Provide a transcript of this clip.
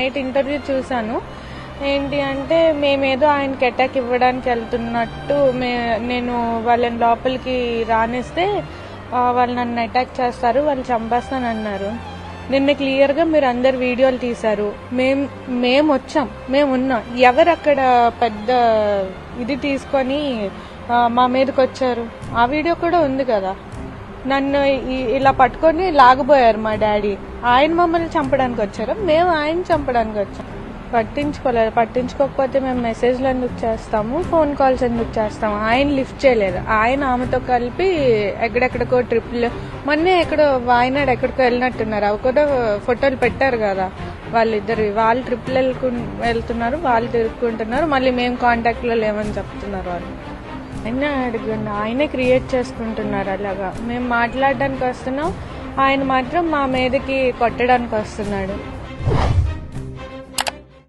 Night interview చూశాను. ఏంటి అంటే మేమేదో ఆయనకి అటాక్ ఇవ్వడానికి వెళ్తున్నట్టు మే నేను వాళ్ళని లోపలికి రానిస్తే వాళ్ళు నన్ను అటాక్ చేస్తారు వాళ్ళు చంపేస్తానన్నారు నిన్న క్లియర్గా మీరు అందరు వీడియోలు తీశారు. మేం మేము వచ్చాం మేము ఉన్నాం ఎవరు అక్కడ పెద్ద ఇది తీసుకొని మా మీదకి వచ్చారు ఆ వీడియో కూడా ఉంది కదా. నన్ను ఇలా పట్టుకొని లాగబోయారు మా డాడీ. ఆయన మమ్మల్ని చంపడానికి వచ్చారు. మేము ఆయన చంపడానికి వచ్చాం. పట్టించుకోలేదు పట్టించుకోకపోతే మేము మెసేజ్లు ఎందుకు చేస్తాము? ఫోన్ కాల్స్ ఎందుకు చేస్తాము? ఆయన లిఫ్ట్ చేయలేదు. ఆయన ఆమెతో కలిపి ఎక్కడెక్కడికో ట్రిప్లు మొన్నే ఎక్కడో వాయనాడు ఎక్కడికో వెళ్ళినట్టున్నారు. అవి కూడా ఫోటోలు పెట్టారు కదా. వాళ్ళిద్దరు వాళ్ళు ట్రిప్లు వెళ్ళుకు వెళ్తున్నారు వాళ్ళు తిరుక్కుంటున్నారు. మళ్ళీ మేము కాంటాక్ట్లో లేమని చెప్తున్నారు వాళ్ళు. ఆయన అడగండి ఆయనే క్రియేట్ చేసుకుంటున్నారు అలాగా. మేము మాట్లాడడానికి వస్తున్నాం ఆయన మాత్రం మా మీదకి కొట్టడానికి వస్తున్నాడు.